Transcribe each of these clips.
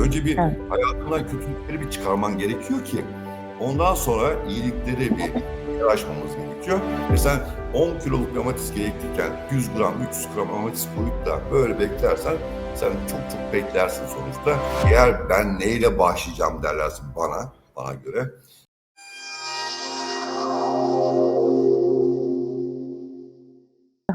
Önce bir Evet. hayatından kötülükleri bir çıkarman gerekiyor ki ondan sonra iyilikleri bir yaraşmamız gerekiyor. Ve sen 10 kiloluk bir amatist gerektirirken 100 gram, 300 gram amatist koyup da böyle beklersen sen çok çok beklersin sonuçta. Eğer ben neyle başlayacağım derlersin bana, bana göre.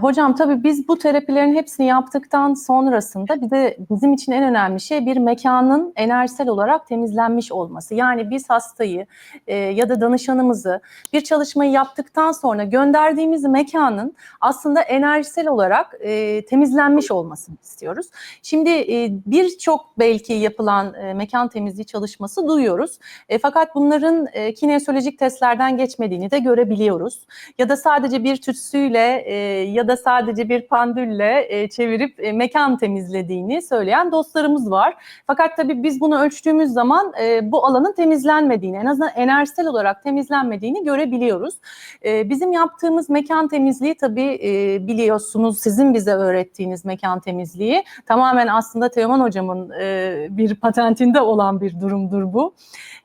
Hocam tabii biz bu terapilerin hepsini yaptıktan sonrasında bir de bizim için en önemli şey bir mekanın enerjisel olarak temizlenmiş olması. Yani biz hastayı e, ya da danışanımızı bir çalışmayı yaptıktan sonra gönderdiğimiz mekanın aslında enerjisel olarak e, temizlenmiş olmasını istiyoruz. Şimdi e, birçok belki yapılan e, mekan temizliği çalışması duyuyoruz. E, fakat bunların e, kinesolojik testlerden geçmediğini de görebiliyoruz. Ya da sadece bir tütsüyle e, ya da sadece bir pandülle e, çevirip e, mekan temizlediğini söyleyen dostlarımız var. Fakat tabii biz bunu ölçtüğümüz zaman e, bu alanın temizlenmediğini, en azından enerjisel olarak temizlenmediğini görebiliyoruz. E, bizim yaptığımız mekan temizliği tabii e, biliyorsunuz sizin bize öğrettiğiniz mekan temizliği tamamen aslında Teoman hocamın e, bir patentinde olan bir durumdur bu.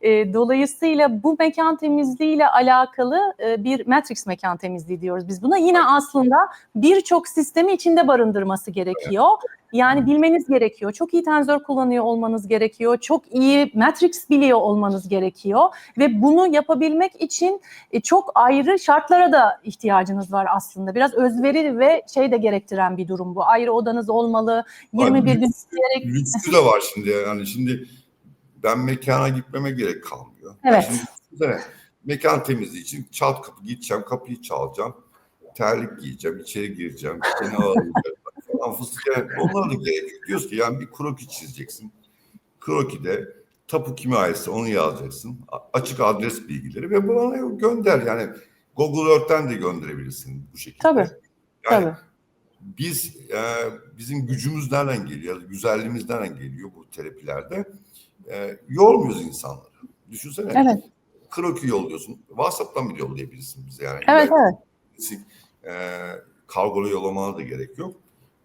E, dolayısıyla bu mekan temizliğiyle alakalı e, bir matrix mekan temizliği diyoruz biz buna. Yine aslında birçok sistemi içinde barındırması gerekiyor. Yani bilmeniz gerekiyor. Çok iyi tensör kullanıyor olmanız gerekiyor. Çok iyi matrix biliyor olmanız gerekiyor. Ve bunu yapabilmek için e, çok ayrı şartlara da ihtiyacınız var aslında. Biraz özveri ve şey de gerektiren bir durum bu. Ayrı odanız olmalı. 21 gün isteyerek Lüksü de var şimdi yani şimdi ben mekana gitmeme gerek kalmıyor. Evet. Şimdi düşünsene, mekan temizliği için çat kapı gideceğim, kapıyı çalacağım. Terlik giyeceğim, içeri gireceğim, seni ağırlayacağım falan fıstık. Yani onlara da gerek yok. Diyoruz ki yani bir kroki çizeceksin. Kroki'de tapu kime aitse onu yazacaksın. Açık adres bilgileri ve bana gönder. Yani Google Earth'ten de gönderebilirsin bu şekilde. Tabii, Yani tabii. biz e, bizim gücümüz nereden geliyor, güzelliğimiz nereden geliyor bu terapilerde? E, yormuyoruz insanları. Düşünsene. Evet. Kroki yolluyorsun. WhatsApp'tan bile yollayabilirsin bize yani. Evet, evet. E, kargola yollamana da gerek yok.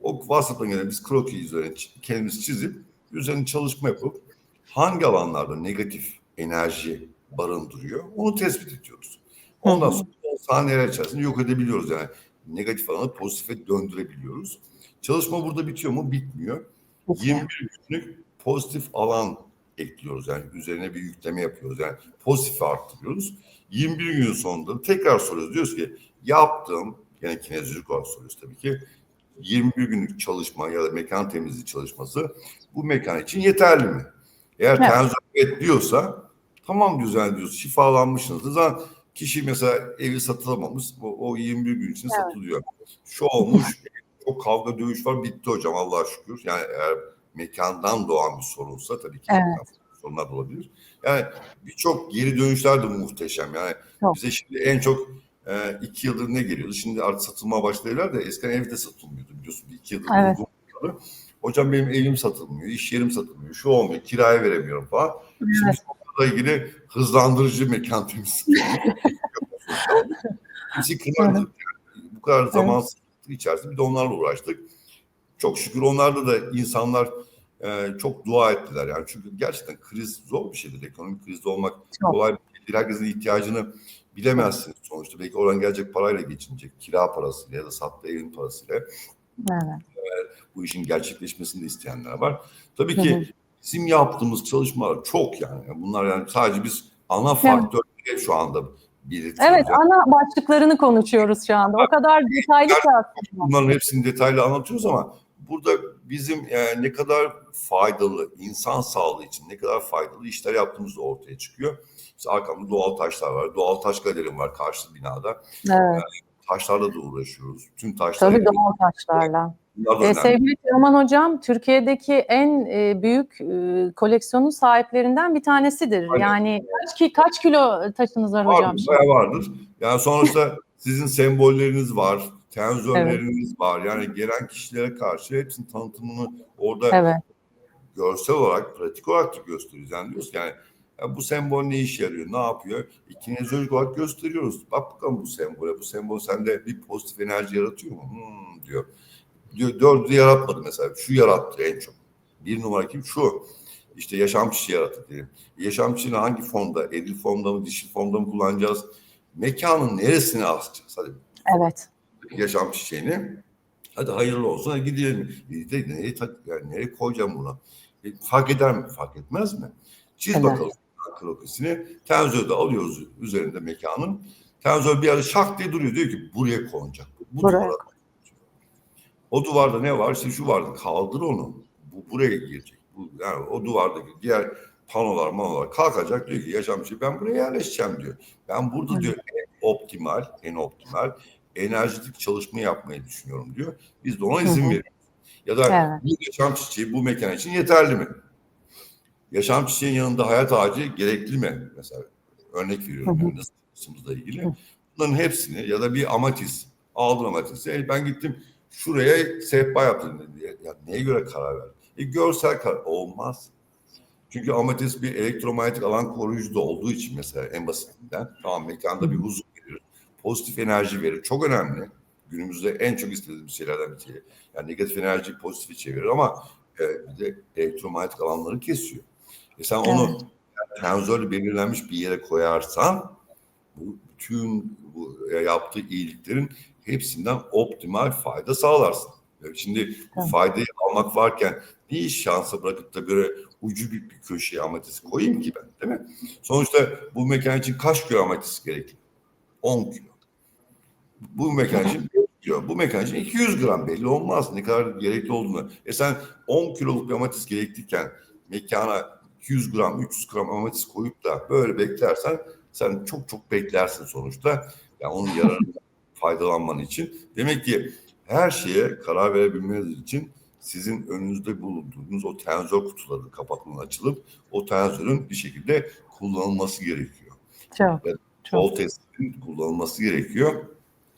O WhatsApp'tan gelen biz kroki üzerine kendimiz çizip üzerine çalışma yapıp hangi alanlarda negatif enerji barındırıyor onu tespit ediyoruz. Ondan sonra o saniyeler içerisinde yok edebiliyoruz yani negatif alanı pozitife döndürebiliyoruz. Çalışma burada bitiyor mu? Bitmiyor. 21 günlük pozitif alan ekliyoruz. Yani üzerine bir yükleme yapıyoruz. Yani pozitif arttırıyoruz. 21 gün sonunda tekrar soruyoruz. Diyoruz ki yaptığım, yani kinezyolojik olarak soruyoruz tabii ki. 21 günlük çalışma ya da mekan temizliği çalışması bu mekan için yeterli mi? Eğer Evet. tenzör evet diyorsa tamam güzel diyoruz. Şifalanmışsınız. Zaten kişi mesela evi satılamamış. O, o 21 gün için Evet. satılıyor. Şu olmuş. çok kavga dövüş var. Bitti hocam Allah'a şükür. Yani eğer mekandan doğan bir sorunsa tabii ki Evet. sorunlar da olabilir. Yani birçok geri dönüşler de muhteşem. Yani Çok. bize şimdi en çok e, iki yıldır ne geliyordu? Şimdi artık satılmaya başladılar da eskiden evde satılmıyordu biliyorsun. Bir iki yıldır Evet. fiyatlı. Hocam benim evim satılmıyor, iş yerim satılmıyor, şu olmuyor, kiraya veremiyorum falan. Şimdi Evet. onlarla ilgili hızlandırıcı mekan temizliği. Kırmadık. Yani. Bu kadar zaman sıkıntı içerisinde bir de onlarla uğraştık. Çok şükür onlarda da insanlar e, çok dua ettiler yani çünkü gerçekten kriz zor bir şeydir. Ekonomik krizde olmak Çok. kolay bir şey değil. Herkesin ihtiyacını bilemezsiniz sonuçta. Belki oradan gelecek parayla geçinecek. Kira parasıyla ya da sattığı evin parasıyla. Evet. Bu işin gerçekleşmesini de isteyenler var. Tabii ki bizim yaptığımız çalışmalar çok yani. Bunlar yani sadece biz ana faktörleri şu anda belirtiyoruz. Evet, ana başlıklarını konuşuyoruz şu anda. O kadar detaylı ki aslında. bunların hepsini detaylı anlatıyoruz ama burada bizim e, ne kadar faydalı, insan sağlığı için ne kadar faydalı işler yaptığımız da ortaya çıkıyor. İşte arkamda doğal taşlar var. Doğal taş galerim var karşı binada. Evet, Taşlarla da uğraşıyoruz. Tüm taşlar. tabii doğal taşlarla. Önemli. sevgili Teoman Hocam, Türkiye'deki en e, büyük e, koleksiyonun sahiplerinden bir tanesidir. Aynen. Yani kaç, ki, kaç kilo taşınız var hocam? Vardır, vardır. Yani sonuçta sizin sembolleriniz var, tenzörleriniz var. Yani gelen kişilere karşı hepsinin tanıtımını orada Evet, görsel olarak, pratik olarak da gösteriyoruz. Yani diyoruz ki yani ya bu sembol ne işe yarıyor, ne yapıyor? Kinezyolojik olarak gösteriyoruz. Bak bakalım bu sembole. Bu sembol sende bir pozitif enerji yaratıyor mu? Hmm, diyor. diyor. Dördü yaratmadı mesela. Şu yarattı en çok. Bir numara kim? Şu. işte yaşam çiçeği yarattık diyelim. Yaşam çiçeğini hangi formda, eril formda mı, dişil formda mı kullanacağız? Mekanın neresine asacağız? Hadi Evet. Yaşam çiçeğini. Hadi hayırlı olsun. Hadi gidelim. De nereye, tak, yani nereye koyacağım bunu? E, fark eder mi? Fark etmez mi? Çiz Evet. bakalım krokisini. Tenzörü de alıyoruz üzerinde mekanın. Tenzör bir yerde şak diye duruyor. Diyor ki buraya konacak. Bu Buraya duvara. O duvarda ne var? İşte şu vardı. Kaldır onu. Bu buraya girecek. Bu, yani o duvardaki diğer panolar manolar kalkacak. Diyor ki yaşam çiçeği ben buraya yerleşeceğim diyor. Ben burada Hı. diyor en optimal, en optimal enerjitik çalışma yapmayı düşünüyorum diyor. Biz de ona izin Hı hı. veriyoruz. Ya da Evet. bu yaşam çiçeği bu mekan için yeterli mi? Yaşam çiçeğin yanında hayat ağacı gerekli mi? Mesela örnek veriyorum Hı hı. yani nasıl çalıştığımızla ilgili. Bunların hepsini ya da bir amatis, aldım amatisi. E, ben gittim şuraya sehpa yaptım diye. Ya neye göre karar verdim? E, görsel karar. Olmaz. Çünkü amatis bir elektromanyetik alan koruyucu da olduğu için mesela en basitinden tamam mekanda bir huzur. Pozitif enerji verir. Çok önemli. Günümüzde en çok istediğimiz şeylerden bir şey. Yani negatif enerjiyi pozitife çevirir ama e, bir de elektromanyetik alanları kesiyor. E sen onu tenzörle belirlenmiş bir yere koyarsan bu bütün bu yaptığı iyiliklerin hepsinden optimal fayda sağlarsın. Yani Şimdi bu Tamam. faydayı almak varken bir iş şansa bırakıp da böyle ucu bir, bir köşeye amatisi koyayım ki ben değil mi? Sonuçta bu mekan için kaç kilo amatisi gerekli? 10 kilo. Bu mekan için 5 kilo. Bu mekan için 200 gram belli olmaz ne kadar gerekli olduğunu. E sen 10 kiloluk bir amatis gerekliyken mekana 200 gram, 300 gram amatis koyup da böyle beklersen sen çok çok beklersin sonuçta. Yani onun yararından faydalanman için. Demek ki her şeye karar verebilmeniz için sizin önünüzde bulunduğunuz o tenzör kutuları kapaklarının açılıp o tenzörün bir şekilde kullanılması gerekiyor. Çok. Bol Çok. testinin kullanılması gerekiyor.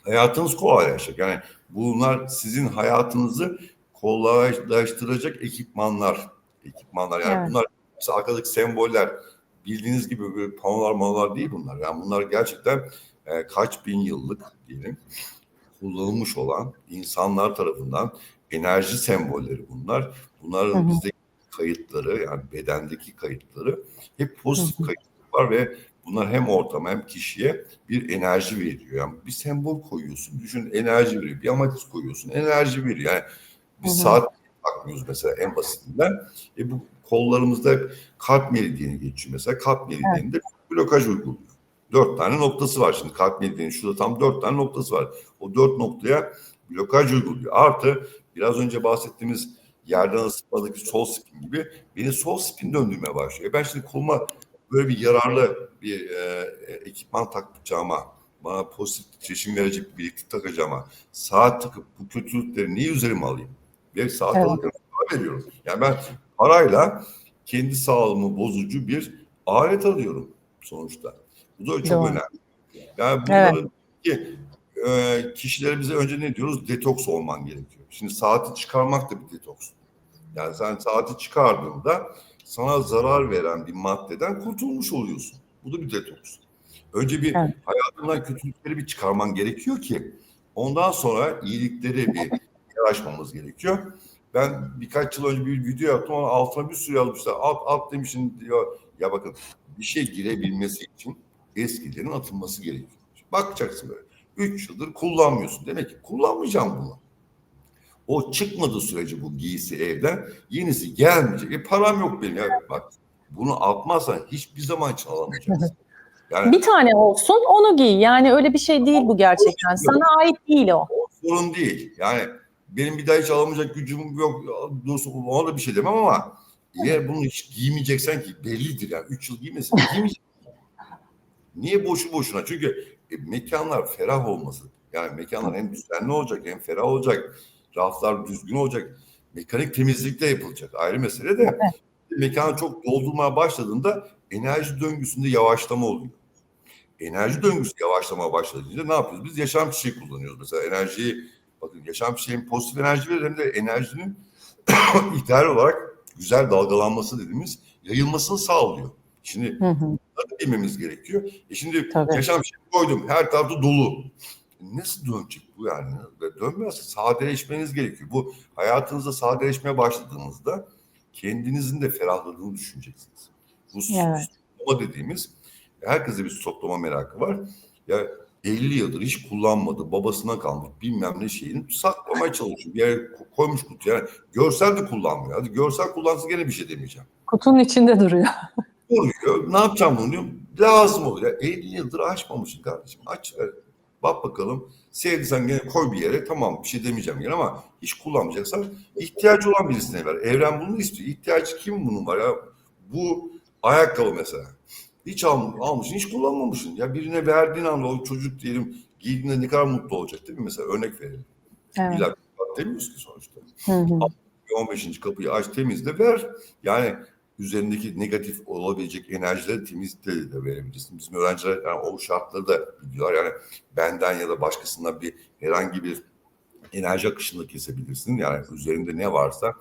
Hayatınız kolaylaşacak. Yani bunlar sizin hayatınızı kolaylaştıracak ekipmanlar. Ekipmanlar yani Evet. bunlar mesela arkadaki semboller bildiğiniz gibi böyle panolar manolar değil bunlar. Yani bunlar gerçekten e, kaç bin yıllık diyelim kullanılmış olan insanlar tarafından enerji sembolleri bunlar. Bunların Hı hı. bizde kayıtları yani bedendeki kayıtları hep pozitif Hı hı. kayıtlar var ve bunlar hem ortama hem kişiye bir enerji veriyor. Yani bir sembol koyuyorsun, düşün enerji veriyor. Bir amatis koyuyorsun, enerji veriyor. Yani biz Hı hı. saat takmıyoruz mesela en basitinden. E bu kollarımızda hep kalp meridyeni geçiyor mesela. Kalp meridyeninde blokaj uyguluyor. Dört tane noktası var şimdi kalp meridyenin şurada tam dört tane noktası var. O dört noktaya blokaj uyguluyor. Artı biraz önce bahsettiğimiz yerden ısıtmadaki sol spin gibi beni sol spin döndürmeye başlıyor. Ben şimdi koluma böyle bir yararlı bir e, e, ekipman takacağıma, bana pozitif titreşim verecek bir bileklik takacağıma, saat takıp bu kötülükleri niye üzerime alayım? Ve saat Evet. alırken veriyorum. Yani ben parayla kendi sağlığımı bozucu bir alet alıyorum sonuçta. Bu da çok Doğru. önemli. Yani Evet. bunların ki e, kişilere bize önce ne diyoruz? Detoks olman gerekiyor. Şimdi saati çıkarmak da bir detoks. Yani sen saati çıkardığında sana zarar veren bir maddeden kurtulmuş oluyorsun. Bu da bir detoks. Önce bir Evet. hayatından kötülükleri bir çıkarman gerekiyor ki ondan sonra iyilikleri bir yaraşmamız gerekiyor. Ben birkaç yıl önce bir video yaptım ama altına bir sürü yazmışlar. Alt, alt demişim diyor. Ya bakın bir şey girebilmesi için eskilerin atılması gerekiyor. Bakacaksın böyle. Üç yıldır kullanmıyorsun. Demek ki kullanmayacağım bunu. O çıkmadığı sürece bu giysi evden yenisi gelmeyecek. E param yok benim. Ya bak bunu atmazsan hiçbir zaman için alamayacaksın. Yani Bir tane olsun onu giy. Yani öyle bir şey değil bu gerçekten. Sana ait değil o. sorun değil. Yani benim bir daha hiç alamayacak gücüm yok. Dursun ona da bir şey demem ama eğer bunu hiç giymeyeceksen ki bellidir yani. Üç yıl giymesin. Giymeyeceksin. Niye boşu boşuna? Çünkü e, mekanlar ferah olması. Yani mekanlar hem düzenli olacak hem ferah olacak. Raflar düzgün olacak. Mekanik temizlik de yapılacak. Ayrı mesele de mekanı çok doldurmaya başladığında enerji döngüsünde yavaşlama oluyor. Enerji döngüsü yavaşlamaya başladığında ne yapıyoruz? Biz yaşam çiçeği kullanıyoruz. Mesela enerjiyi bakın yaşam çiçeği pozitif enerji verir hem de enerjinin ideal olarak güzel dalgalanması dediğimiz yayılmasını sağlıyor. Şimdi Hı hı. bilmemiz gerekiyor. E şimdi Tabii. yaşam çiçeği koydum. Her tarafta dolu. Nasıl dönecek bu yani? Ve Dönmez. Sadeleşmeniz gerekiyor. Bu hayatınızda sadeleşmeye başladığınızda kendinizin de ferahladığını düşüneceksiniz. Bu Evet. stoklama dediğimiz herkese bir stoklama merakı var. Ya 50 yıldır hiç kullanmadı, babasına kalmış bilmem ne şeyini saklamaya çalışıyor. Bir yere ko- koymuş kutuya. Yani görsel de kullanmıyor. Hadi görsel kullansın gene bir şey demeyeceğim. Kutunun içinde duruyor. Koruyor. Ne yapacağım bunu diyorum. Lazım oluyor. Ya 50 yıldır açmamışsın kardeşim. Aç ver. Bak bakalım. Sevdiysen gene koy bir yere. Tamam bir şey demeyeceğim gene ama hiç kullanmayacaksan ihtiyacı olan birisine ver. Evren bunu istiyor. İhtiyacı kim bunun var ya? Bu ayakkabı mesela. Hiç al, almışsın, hiç kullanmamışsın. Ya birine verdiğin anda o çocuk diyelim giydiğinde ne kadar mutlu olacak değil mi? Mesela örnek verelim. Evet. İlla demiyoruz ki sonuçta. Hı hı. 15. kapıyı aç temizle ver. Yani üzerindeki negatif olabilecek enerjileri temizle de verebilirsin. Bizim öğrenciler yani o şartları da biliyorlar. Yani benden ya da başkasından bir herhangi bir enerji akışını kesebilirsin. Yani üzerinde ne varsa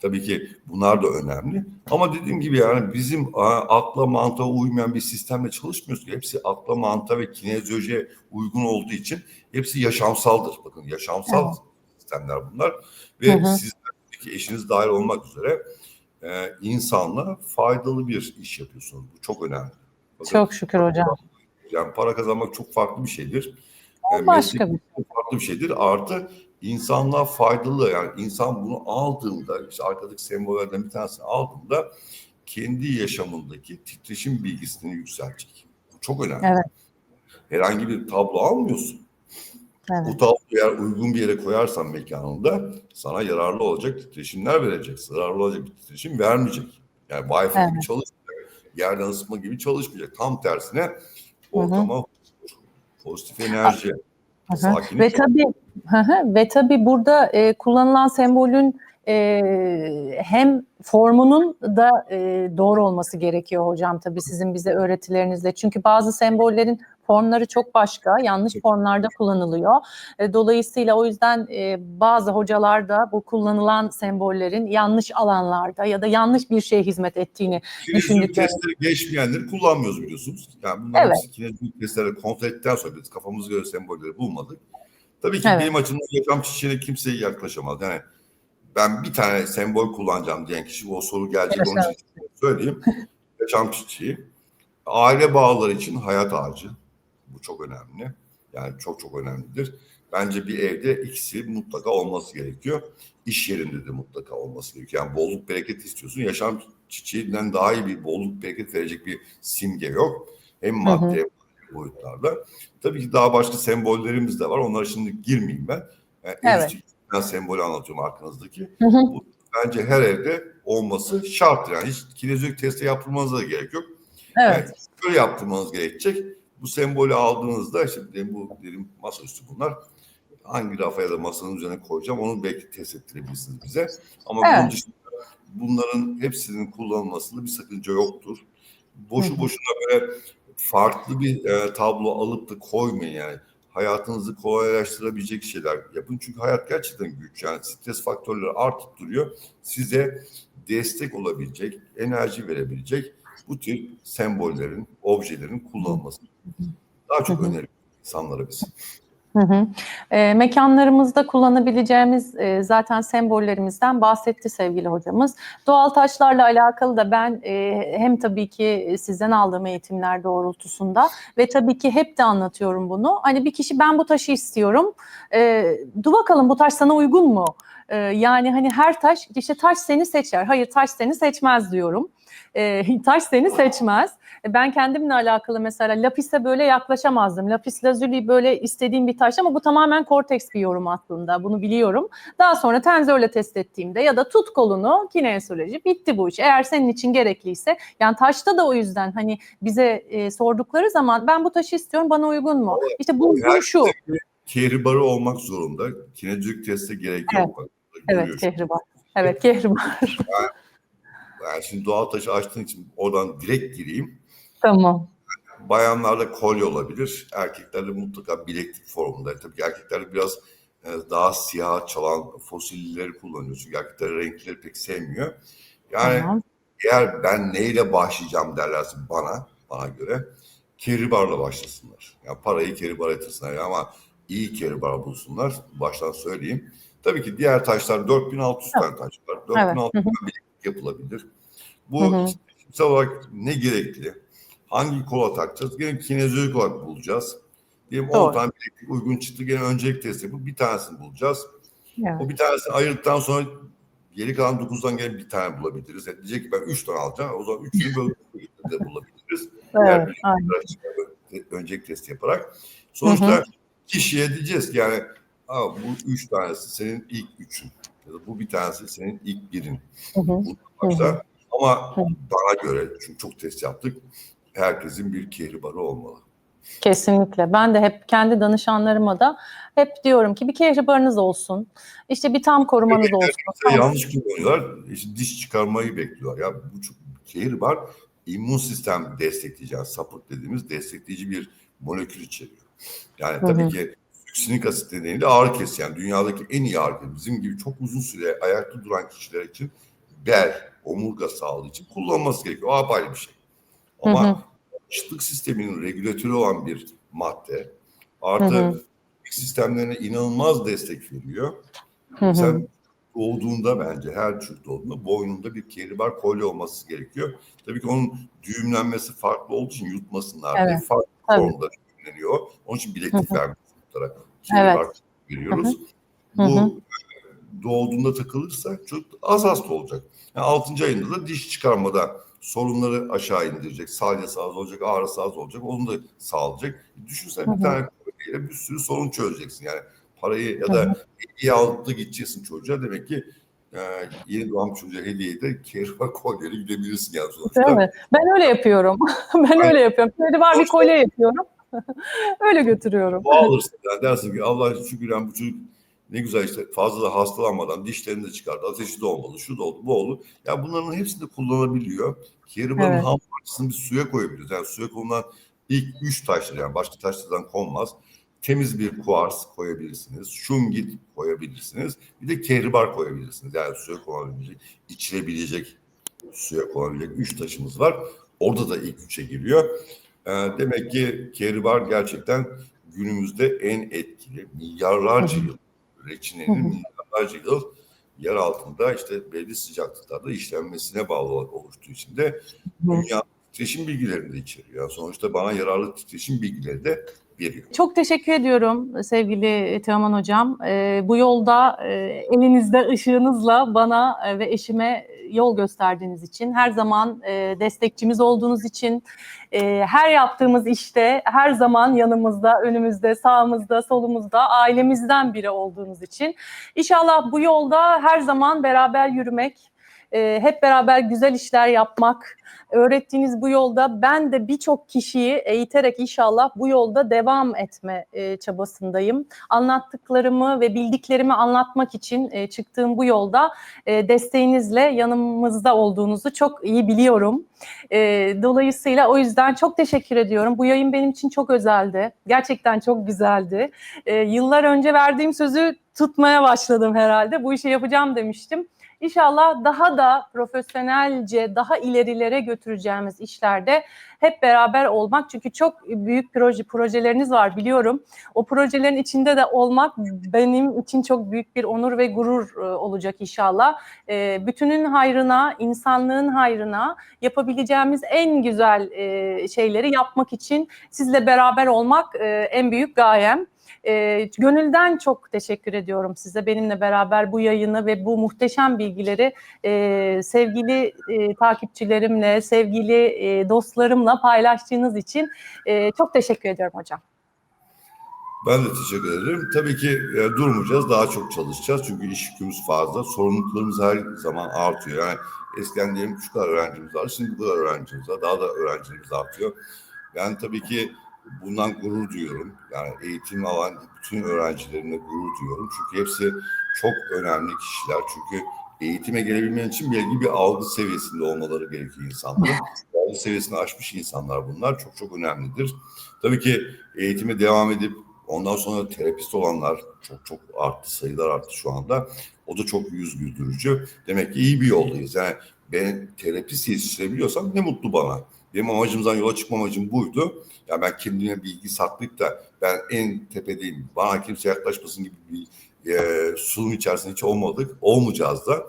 tabii ki bunlar da önemli. Ama dediğim gibi yani bizim akla mantığa uymayan bir sistemle çalışmıyoruz ki. Hepsi akla mantığa ve kinezyolojiye uygun olduğu için hepsi yaşamsaldır. Bakın yaşamsal Evet. sistemler bunlar. Ve Hı hı. siz ki eşiniz dahil olmak üzere e, insanla faydalı bir iş yapıyorsunuz. Bu çok önemli. Bakın, Çok şükür hocam. Yani para kazanmak çok farklı bir şeydir. O başka bir çok farklı bir şeydir. Artı insanlığa faydalı yani insan bunu aldığında işte arkadaki sembollerden bir tanesini aldığında kendi yaşamındaki titreşim bilgisini yükseltecek. Bu çok önemli. Evet. Herhangi bir tablo almıyorsun. Evet. Bu tabloyu eğer uygun bir yere koyarsan mekanında sana yararlı olacak titreşimler verecek. Zararlı olacak bir titreşim vermeyecek. Yani Wi-Fi gibi Evet. çalışmayacak. Yerden ısıtma gibi çalışmayacak. Tam tersine ortama pozitif enerji, Hı hı. sakinlik. Ve tabii hı hı. ve tabii burada e, kullanılan sembolün e, hem formunun da e, doğru olması gerekiyor hocam tabii sizin bize öğretilerinizde. Çünkü bazı sembollerin formları çok başka, yanlış formlarda kullanılıyor. E, dolayısıyla o yüzden e, bazı hocalar da bu kullanılan sembollerin yanlış alanlarda ya da yanlış bir şeye hizmet ettiğini düşündükleri- testleri geçmeyenleri kullanmıyoruz biliyorsunuz. Yani bunların Evet. kinezyum testleri kontrol ettikten sonra biz kafamıza göre sembolleri bulmadık. Tabii ki Evet. benim açımdan yaşam çiçeğine kimseye yaklaşamaz. Yani ben bir tane sembol kullanacağım diyen kişi o soru gelecek onun için söyleyeyim. yaşam çiçeği. Aile bağları için hayat ağacı. Bu çok önemli. Yani çok çok önemlidir. Bence bir evde ikisi mutlaka olması gerekiyor. İş yerinde de mutlaka olması gerekiyor. Yani bolluk bereket istiyorsun. Yaşam çiçeğinden daha iyi bir bolluk bereket verecek bir simge yok. Hem hı. maddi hem manevi boyutlarda. Tabii ki daha başka sembollerimiz de var. Onlara şimdi girmeyeyim ben. Yani Evet. evet. sembolü anlatıyorum arkanızdaki. Hı hı. Bence her evde olması şart. Yani hiç kinezyolojik testi yaptırmanıza da gerek yok. Evet. Yani böyle yaptırmanız gerekecek. Bu sembolü aldığınızda şimdi bu dedim masaüstü bunlar. Hangi rafa ya da masanın üzerine koyacağım onu belki test ettirebilirsiniz bize. Ama Evet. bunun dışında bunların hepsinin kullanılmasında bir sakınca yoktur. Boşu boşuna böyle farklı bir e, tablo alıp da koymayın yani. Hayatınızı kolaylaştırabilecek şeyler yapın. Çünkü hayat gerçekten güç. Yani stres faktörleri artıp duruyor. Size destek olabilecek, enerji verebilecek bu tür sembollerin, objelerin kullanılması daha çok öneriyorum insanlara biz. Hı hı. E, mekanlarımızda kullanabileceğimiz e, zaten sembollerimizden bahsetti sevgili hocamız. Doğal taşlarla alakalı da ben e, hem tabii ki sizden aldığım eğitimler doğrultusunda ve tabii ki hep de anlatıyorum bunu. Hani bir kişi ben bu taşı istiyorum. E, dur bakalım bu taş sana uygun mu? E, yani hani her taş işte taş seni seçer. Hayır taş seni seçmez diyorum. E, taş seni seçmez. E, Ben kendimle alakalı mesela lapise böyle yaklaşamazdım. Lapis lazuli böyle istediğim bir taş ama bu tamamen korteks bir yorum aslında. Bunu biliyorum. Daha sonra tenzörle test ettiğimde ya da tut kolunu kinesioloji bitti bu iş. Eğer senin için gerekliyse yani taşta da o yüzden hani bize e, sordukları zaman ben bu taşı istiyorum bana uygun mu? İşte bu, bu şu. Kehribarı olmak zorunda. Kinezyolojik teste gerek Evet. yok. Evet görüyorsun. kehribar. Evet kehribar. Yani şimdi doğal taşı açtığın için oradan direkt gireyim. tamam. Bayanlarda kolye olabilir. Erkeklerde mutlaka bileklik formunda. Tabii ki erkeklerde biraz e, daha siyah çalan fosilleri kullanıyor. Çünkü erkekler renkleri pek sevmiyor. Yani Tamam. eğer ben neyle başlayacağım derlerse bana, bana göre keribarla başlasınlar. Yani parayı keribar etirsinler ama iyi keribar bulsunlar. Baştan söyleyeyim. Tabii ki diğer taşlar 4600 tane taş var. Evet. 4600 tane bileklik yapılabilir. Bu Hı hı. işte olarak ne gerekli? Hangi kola takacağız? Gene kinezyolojik olarak bulacağız. Diyelim 10 Doğru. tane uygun çıktı. Gene öncelik testi yapıp bir tanesini bulacağız. Evet. O bir tanesini ayırdıktan sonra geri kalan 9'dan gene bir tane bulabiliriz. Yani diyecek ki ben 3 tane alacağım. O zaman 3'ünü böyle de bulabiliriz. Evet, bir öncelik testi yaparak. Sonuçta kişiye diyeceğiz ki yani bu üç tanesi senin ilk üçün. Ya da bu bir tanesi senin ilk birin. Hı hı. Ama Hı. bana göre çünkü çok test yaptık. Herkesin bir kehribarı olmalı. Kesinlikle. Ben de hep kendi danışanlarıma da hep diyorum ki bir kehribarınız olsun. İşte bir tam korumanız Evet, olsun. Yanlış kullanıyorlar. İşte diş çıkarmayı bekliyorlar. Ya bu çok kehribar immün sistem destekleyici, yani support dediğimiz destekleyici bir molekül içeriyor. Yani Hı tabii hı. ki süksinik asit nedeniyle ağrı kesici. Yani dünyadaki en iyi ağrı kesici. Bizim gibi çok uzun süre ayakta duran kişiler için bel, omurga sağlığı için kullanılması gerekiyor. O apayrı bir şey. Ama Hı hı. bağışıklık sisteminin regülatörü olan bir madde artı Hı hı. sistemlerine inanılmaz destek veriyor. Hı hı. Sen doğduğunda bence her çocuk doğduğunda boynunda bir keribar kolye olması gerekiyor. Tabii ki onun düğümlenmesi farklı olduğu için yutmasınlar diye Evet, farklı tabii. formda düğümleniyor. Onun için bileklik Keribar Evet. Hı hı. Bu doğduğunda takılırsa çocuk az hasta olacak. Yani 6. ayında da diş çıkarmada sorunları aşağı indirecek. Salyası az olacak, ağrısı az olacak. Onu da sağlayacak. Düşünsene bir tane kolyeyle bir sürü sorun çözeceksin. Yani parayı ya da hediye alıp da gideceksin çocuğa. Demek ki e, yeni doğan çocuğa hediye de keribar kolyeyle gidebilirsin yani sonuçta. Değil mi? Ben öyle yapıyorum. ben öyle yapıyorum. Kehribar bir kolye yapıyorum. öyle götürüyorum. Bu alırsın yani dersin ki Allah şükür yani bu çocuk ne güzel işte fazla da hastalanmadan dişlerini de çıkardı. Ateşi de olmadı, şu da oldu, bu oldu. Ya bunların hepsini de kullanabiliyor. Keribarın Evet. ham parçasını bir suya koyabiliriz. Yani suya konulan ilk üç taşlar yani başka taşlardan konmaz. Temiz bir kuars koyabilirsiniz. Şungit koyabilirsiniz. Bir de kehribar koyabilirsiniz. Yani suya konabilecek, içilebilecek suya konabilecek üç taşımız var. Orada da ilk üçe giriyor. Ee, demek ki kehribar gerçekten günümüzde en etkili milyarlarca yıl reçinenin milyarlarca yıl yer altında işte belli sıcaklıklarda işlenmesine bağlı olarak oluştuğu için de dünya titreşim bilgilerini de içeriyor. Yani sonuçta bana yararlı titreşim bilgileri de veriyor. Çok teşekkür ediyorum sevgili Teoman Hocam. Ee, bu yolda e, elinizde ışığınızla bana e, ve eşime yol gösterdiğiniz için, her zaman e, destekçimiz olduğunuz için, e, her yaptığımız işte her zaman yanımızda, önümüzde, sağımızda, solumuzda, ailemizden biri olduğunuz için. İnşallah bu yolda her zaman beraber yürümek, e, hep beraber güzel işler yapmak, öğrettiğiniz bu yolda ben de birçok kişiyi eğiterek inşallah bu yolda devam etme e, çabasındayım. Anlattıklarımı ve bildiklerimi anlatmak için e, çıktığım bu yolda e, desteğinizle yanımızda olduğunuzu çok iyi biliyorum. E, dolayısıyla o yüzden çok teşekkür ediyorum. Bu yayın benim için çok özeldi. Gerçekten çok güzeldi. E, yıllar önce verdiğim sözü tutmaya başladım herhalde. Bu işi yapacağım demiştim. İnşallah daha da profesyonelce, daha ilerilere götüreceğimiz işlerde hep beraber olmak. Çünkü çok büyük proje projeleriniz var biliyorum. O projelerin içinde de olmak benim için çok büyük bir onur ve gurur e, olacak inşallah. E, bütünün hayrına, insanlığın hayrına yapabileceğimiz en güzel e, şeyleri yapmak için sizle beraber olmak en büyük gayem. E, gönülden çok teşekkür ediyorum size benimle beraber bu yayını ve bu muhteşem bilgileri e, sevgili e, takipçilerimle, sevgili e, dostlarımla paylaştığınız için e, çok teşekkür ediyorum hocam. Ben de teşekkür ederim. Tabii ki e, durmayacağız, daha çok çalışacağız. Çünkü iş yükümüz fazla, sorumluluklarımız her zaman artıyor. Yani eskiden diyelim şu kadar öğrencimiz var, şimdi bu kadar öğrencimiz var, daha da öğrencilerimiz artıyor. Ben tabii ki bundan gurur duyuyorum. Yani eğitim alan bütün öğrencilerimle gurur duyuyorum. Çünkü hepsi çok önemli kişiler. Çünkü eğitime gelebilmen için belli bir algı seviyesinde olmaları gerekiyor insanların. algı seviyesini aşmış insanlar bunlar. Çok çok önemlidir. Tabii ki eğitime devam edip ondan sonra terapist olanlar çok çok arttı. Sayılar arttı şu anda. O da çok yüz güldürücü. Demek ki iyi bir yoldayız. Yani ben terapist yetiştirebiliyorsam ne mutlu bana. Benim amacımdan yola çıkma amacım buydu. Ya ben kendime bilgi saklayıp da ben en tepedeyim, bana kimse yaklaşmasın gibi bir e, sunum içerisinde hiç olmadık. Olmayacağız da.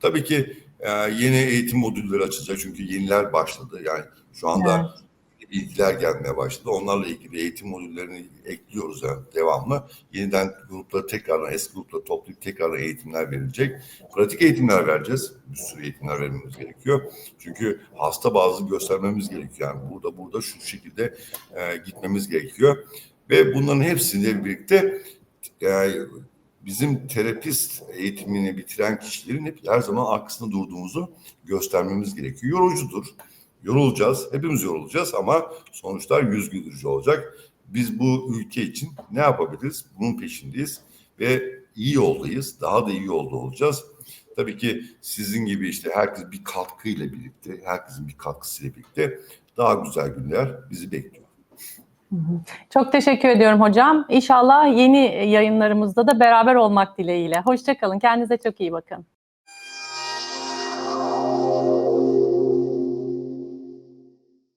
Tabii ki e, yeni eğitim modülleri açılacak çünkü yeniler başladı. Yani şu anda bilgiler gelmeye başladı. Onlarla ilgili eğitim modüllerini ekliyoruz yani devamlı. Yeniden grupları tekrardan eski grupları toplayıp tekrardan eğitimler verilecek. Pratik eğitimler vereceğiz. Bir sürü eğitimler vermemiz gerekiyor. Çünkü hasta bazı göstermemiz gerekiyor. Yani burada burada şu şekilde e, gitmemiz gerekiyor. Ve bunların hepsiyle birlikte e, bizim terapist eğitimini bitiren kişilerin hep her zaman arkasında durduğumuzu göstermemiz gerekiyor. Yorucudur. Yorulacağız. Hepimiz yorulacağız ama sonuçlar yüz güldürücü olacak. Biz bu ülke için ne yapabiliriz? Bunun peşindeyiz ve iyi yoldayız. Daha da iyi yolda olacağız. Tabii ki sizin gibi işte herkes bir katkıyla birlikte, herkesin bir katkısıyla birlikte daha güzel günler bizi bekliyor. Çok teşekkür ediyorum hocam. İnşallah yeni yayınlarımızda da beraber olmak dileğiyle. Hoşçakalın. Kendinize çok iyi bakın.